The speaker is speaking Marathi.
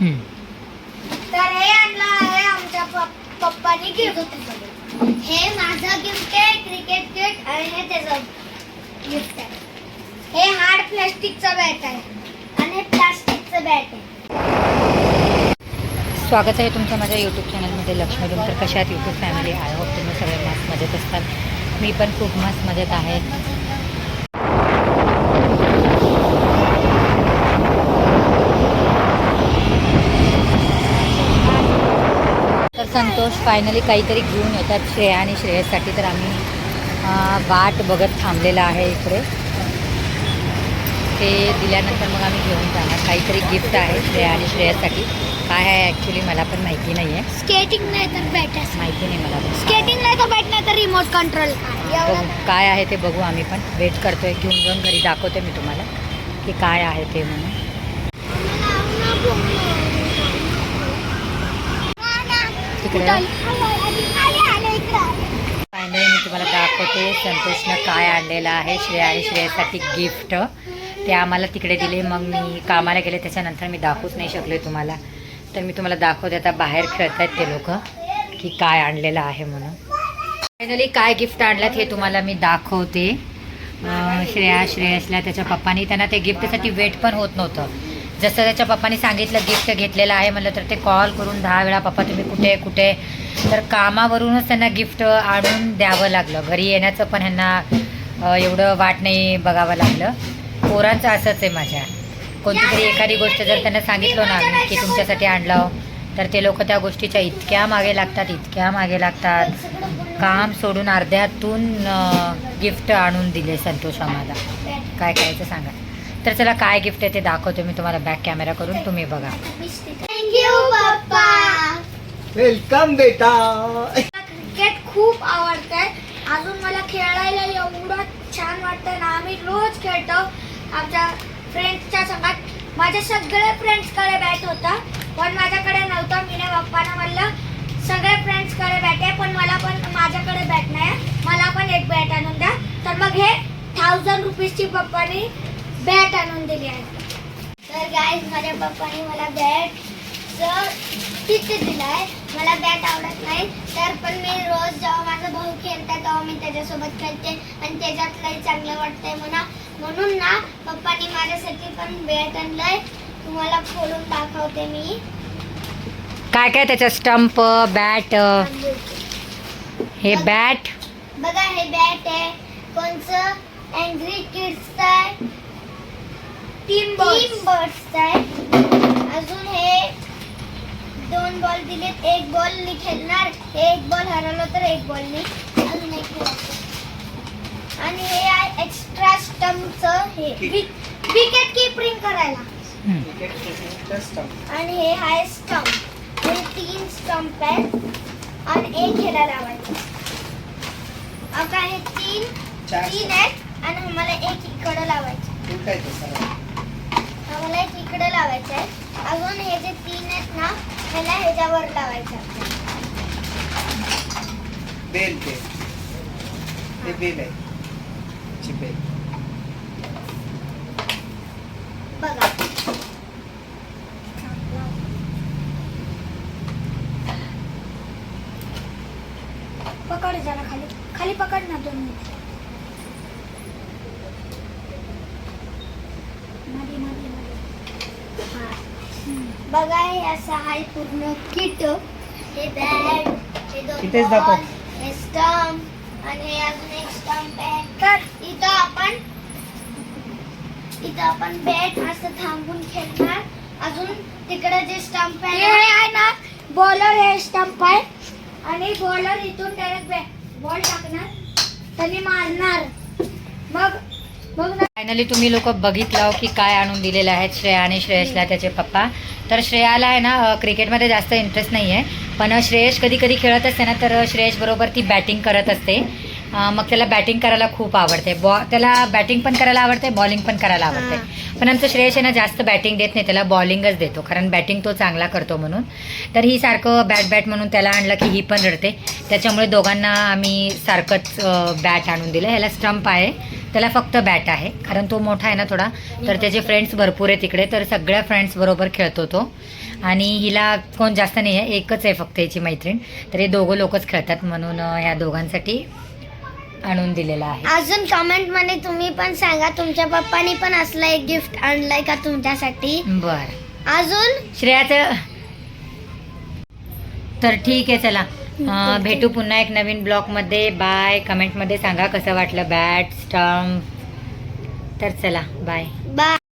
तर हे आणलं आहे आमच्या पप्पानी गिफ्ट हे माझं गिफ्ट आहे क्रिकेट किट आणि हे त्याचं गिफ्ट आहे. हे हार्ड प्लास्टिकचं बॅट आहे आणि हे प्लास्टिकचं बॅट आहे. स्वागत आहे तुमचं माझ्या यूट्यूब चॅनलमध्ये लक्ष्मी डोंकर कशा आहात यूट्यूब फॅमिली आय होप तुम्ही सगळे मस्त मजेत असतात. मी पण खूप मस्त मजेत आहे. संतोष फायनली काहीतरी घेऊन येतात श्रेया आणि श्रेयससाठी. तर आम्ही वाट बघत थांबलेला आहे इकडे. ते दिल्यानंतर मग आम्ही घेऊन जाणार. काहीतरी गिफ्ट आहे श्रेया आणि श्रेयससाठी. काय आहे ॲक्च्युली मला पण माहिती नाही आहे स्केटिंग नाही तर बॅट आहे माहिती नाही मला पण. स्केटिंग नाही तर बॅट नाही तर रिमोट कंट्रोल काय आहे ते बघू आम्ही पण. वेट करतोय. घेऊन जाऊन घरी दाखवते मी तुम्हाला की काय आहे ते म्हणून. तिकडे. फायनली मी तुम्हाला दाखवते संतोषनं काय आणलेलं आहे श्रेया आणि श्रेयासाठी गिफ्ट. ते आम्हाला तिकडे दिले मग मी कामाला गेले त्याच्यानंतर मी दाखवूच नाही शकले तुम्हाला. तर मी तुम्हाला दाखवते आता बाहेर खेळत आहेत ते लोक की काय आणलेलं आहे म्हणून. फायनली काय गिफ्ट आणलं हे तुम्हाला मी दाखवते. श्रेया श्रेयसला त्याच्या पप्पानी त्यांना ते गिफ्टसाठी वेट पण होत नव्हतं. जसं त्याच्या पप्पानी सांगितलं गिफ्ट घेतलेलं आहे म्हणलं तर ते कॉल करून दहा वेळा पप्पा तुम्ही कुठे कुठे तर कामावरूनच त्यांना गिफ्ट आणून द्यावं लागलं. घरी येण्याचं पण ह्यांना एवढं वाट नाही बघावं लागलं. पोरांचं असंच आहे माझ्या. कोणती तरी एखादी गोष्ट जर त्यांना सांगितलं ना मी की तुमच्यासाठी आणलं तर ते लोक त्या गोष्टीच्या इतक्या मागे लागतात इतक्या मागे लागतात. काम सोडून अर्ध्यातून गिफ्ट आणून दिले संतोष आम्हाला. काय करायचं सांगा. तर चला काय गिफ्ट आहे ते दाखवतो मी तुम्हाला बॅक कॅमेरा करून. तुम्ही बघा. थँक्यू पप्पा. वेलकम बेटा. क्रिकेट खूप आवडतंय. अजून मला खेळायला एवढं छान वाटतं ना. आम्ही रोज खेळतो. आमच्या फ्रेंड्सच्या संघात माझ्या सगळे फ्रेंड्सकडे बॅट होता. पण माझ्याकडे नव्हतं. मी पप्पानं म्हणलं सगळे फ्रेंड्सकडे बॅट आहे पण मला पण माझ्याकडे बॅट नाही आहे. मला पण एक बॅट आणून द्या. तर मग हे थाउजंड रुपीजची पप्पानी बॅट आणून दिली आहे. तर गाईज माझ्या पप्पाने मला बॅट तिथे दिलाय मला बॅट आवडत नाही. तर पण मी रोज जेव्हा माझा भाऊ खेळतात तेव्हा मी त्याच्यासोबत खेळते आणि त्याच्यात लई चांगलं वाटतंय म्हणा. म्हणून ना पप्पानी माझ्यासाठी पण बॅट आणलंय. तुम्हाला खोलून दाखवते मी. काय काय त्याच्या स्टंप बॅट हे बॅट? बघा हे बॅट आहे. कोणचं? अँग्री किड्सचं. आहे टीम बर्ड्सचं आहे अजून हे दोन बॉल दिलेत. एक बॉल खेळणार. हे एक बॉल हरवलं तर एक बॉलनी अजून एक खेळायचं आणि हे आहे एक्स्ट्रा स्टम्पचं हे. विकेट किपरिंग करायला. आणि हे आहे स्टंप हे तीन स्टंप आहेत. आणि एक ह्याला लावायचं. आता हे तीन तीन आहेत. आणि आम्हाला एक इकडं लावायचं. लावायचं आहे अजून हे जे तीन आहेत ना ह्याला ह्याच्यावर लावायचं. बेल ते. बेल आहे. ची बेल. बघा. पकड जरा खाली. खाली पकड ना दोन मिनिटमध्ये, मध्ये, मध्ये. हा. बघा हे असं आहे पूर्ण किट. हे बॅट हे दोन दाखव. हे स्टंप आणि हे अजून एक स्टंप आहे. तर? इथं आपण इथं आपण बॅट असं थांबून खेळणार. अजून तिकडे जे स्टंप आहे हे आहे ना बॉलर हे स्टंप आहे. आणि बॉलर इथून डायरेक्ट बॉल टाकणार. त्यांनी मारणार. मग फायनली तुम्ही लोक बघितलं की काय आणून दिलेलं आहे श्रेया आणि श्रेयसला त्याचे पप्पा. तर श्रेयाला आहे ना क्रिकेटमध्ये जास्त इंटरेस्ट नाही आहे पण श्रेयस कधी कधी खेळत असते ना तर श्रेयस बरोबर ती बॅटिंग करत असते. मग त्याला बॅटिंग करायला खूप आवडते. बॉ त्याला बॅटिंग पण करायला आवडते बॉलिंग पण करायला आवडते. पण आमचं श्रेयस आहे ना जास्त बॅटिंग देत नाही त्याला बॉलिंगच देतो. कारण बॅटिंग तो चांगला करतो म्हणून. तर ही सारखं बॅट बॅट म्हणून त्याला आणलं की ही पण रडते. त्याच्यामुळे दोघांना आम्ही सारखंच बॅट आणून दिलं. ह्याला स्टंप आहे. त्याला फक्त बॅट आहे. कारण तो मोठा आहे ना थोडा. तर त्याचे फ्रेंड्स भरपूर आहे तिकडे तर सगळ्या फ्रेंड्स बरोबर खेळतो तो. आणि हिला कोण जास्त नाही आहे. एकच आहे फक्त याची मैत्रीण. तर हे दोघं लोकच खेळतात म्हणून ह्या दोघांसाठी आणून दिलेला आहे. अजून कमेंटमध्ये तुम्ही पण सांगा. तुमच्या पप्पानी पण असलं एक गिफ्ट आणलंय का तुमच्यासाठी? बरं. अजून? श्रेयाचं तर ठीक आहे चला. भेटू पुन्हा एक नवीन ब्लॉगमध्ये. बाय. कमेंटमध्ये सांगा कसं वाटलं बॅट स्टम्प. तर चला बाय. बाय.